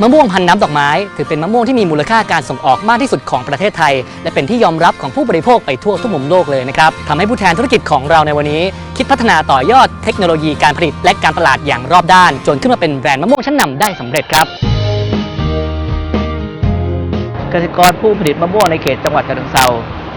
มะม่วงพันน้ำดอกไม้ ถือเป็นมะม่วงที่มีมูลค่าการส่งออกมากที่สุดของประเทศไทย และเป็นที่ยอมรับของผู้บริโภคไปทั่วทุกมุมโลกเลยนะครับทำให้ผู้แทนธุรกิจของเราในวันนี้ คิดพัฒนาต่อยอดเทคโนโลยีการผลิตและการตลาดอย่างรอบด้าน จนขึ้นมาเป็นแบรนด์มะม่วงชั้นนำได้สำเร็จครับเกษตรกรผู้ผลิตมะม่วงในเขตจังหวัดฉะเชิงเทรา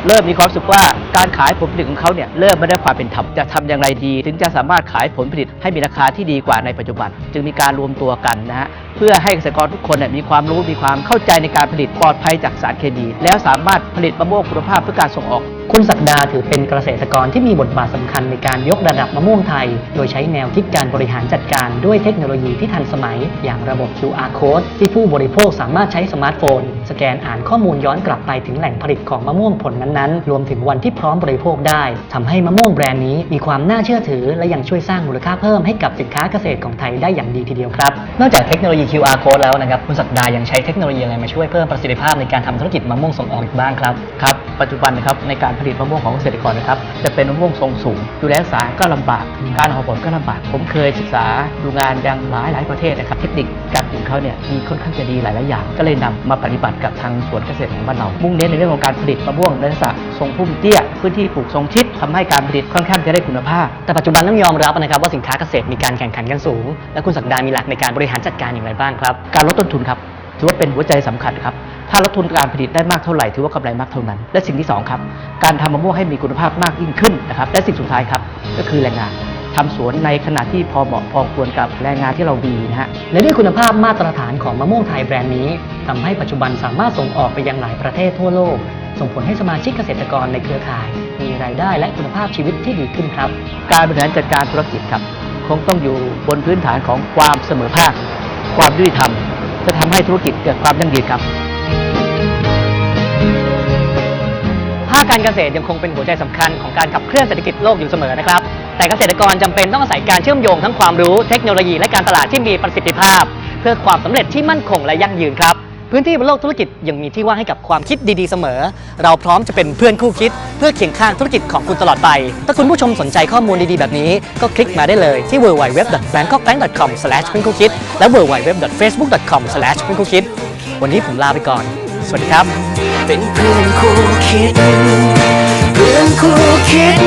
เริ่มมีความสึกว่าการขายผลผลิตของเขาเนี่ยเริ่มไม่ได้ความเป็นธรรมจะทำอย่างไรดี ถึงจะสามารถขายผลผลิตให้มีราคาที่ดีกว่าในปัจจุบัน จึงมีการรวมตัวกันนะฮะ เพื่อให้เกษตรกรทุกคนมีความรู้มีความเข้าใจในการผลิตปลอดภัยจากสารเคมีแล้วสามารถผลิตมะม่วงคุณภาพเพื่อการส่งออก คุณศักดาถือเป็นเกษตรกรที่มีบทบาทสำคัญในการยกระดับมะม่วงไทย โดยใช้แนวคิดการบริหารจัดการด้วยเทคโนโลยีที่ทันสมัย อย่างระบบ QR code ที่ผู้บริโภคสามารถใช้สมาร์ทโฟน สแกนอ่านข้อมูลย้อนกลับไปถึงแหล่งผลิตของมะม่วงผลนั้นๆ รวมถึงวันที่พร้อมบริโภคได้ทำให้มะม่วงแบรนด์นี้มีความน่าเชื่อถือ และยังช่วยสร้างมูลค่าเพิ่มให้กับสินค้าเกษตรของไทยได้อย่างดีทีเดียวครับ นอกจากเทคโนโลยี QR code แล้วนะครับ คุณศักดายังใช้เทคโนโลยีอะไรมาช่วยเพิ่มประสิทธิภาพในการทำธุรกิจมะม่วงส่งออกอีกบ้างครับ ครับ ปัจจุบันนะครับในการผลิตมะม่วงของเกษตรกรนะครับจะเป็นมะม่วงทรงสูง ดูแลรักษาก็ลำบาก การออกผลก็ลำบาก ผมเคยศึกษาดูงานยังหลายหลายประเทศนะครับ เทคนิคการปลูกเขาเนี่ยมีค่อนข้างจะดีหลายหลายอย่าง ก็เลยนำมาปฏิบัติกับทางสวนเกษตรของบ้านเรา มุ่งเน้นในเรื่องของการผลิตมะม่วงในลักษณะทรงพุ่มเตี้ยพื้นที่ปลูกทรงชิดทำให้การผลิตค่อนข้างจะได้คุณภาพ แต่ปัจจุบันต้องยอมรับนะครับว่าสินค้าเกษตรมีการแข่งขันกันสูง และคุณศักดามีหลักในการบริหารจัดการอย่างไรบ้างครับ การลดต้นทุนครับ ถือว่าเป็นหัวใจสำคัญครับ ถ้าลดทุนการผลิตได้มากเท่าไหร่ ถือว่ากำไรมากเท่านั้น และสิ่งที่สองครับการทำมะม่วงให้มีคุณภาพมากยิ่งขึ้นนะครับ และสิ่งสุดท้ายครับ ก็คือแรงงานทำสวนในขณะที่พอเหมาะพอควรกับแรงงานที่เรามีนะฮะ และด้วยคุณภาพมาตรฐานของมะม่วงไทยแบรนด์นี้ทำให้ปัจจุบันสามารถส่งออกไปยังหลายประเทศทั่วโลก ส่งผลให้สมาชิกเกษตรกรในเครือข่าย มีรายได้และคุณภาพชีวิตที่ดีขึ้นครับ การบริหารจัดการธุรกิจครับ คงต้องอยู่บนพื้นฐานของความเสมอภาค ความยุติธรรม จะทำให้ธุรกิจเกิดความยั่งยืนครับภาคการเกษตรยังคงเป็นหัวใจสำคัญของการขับเคลื่อนเศรษฐกิจโลกอยู่เสมอนะครับ แต่เกษตรกรจำเป็นต้องอาศัยการเชื่อมโยงทั้งความรู้เทคโนโลยีและการตลาดที่มีประสิทธิภาพ เพื่อความสำเร็จที่มั่นคงและยั่งยืนครับ พื้นที่บนโลกธุรกิจยังมีที่ว่างให้กับความคิดดีๆเสมอ เราพร้อมจะเป็นเพื่อนคู่คิด เพื่อเคียงข้างธุรกิจของคุณตลอดไป ถ้าคุณผู้ชมสนใจข้อมูลดีๆแบบนี้ ก็คลิกมาได้เลยที่ www.bangkokbank.com/pencookit และ www.facebook.com/pencookit วันนี้ผมลาไปก่อน สวัสดีครับ เป็นเพื่อนคู่คิด เพื่อนคู่คิด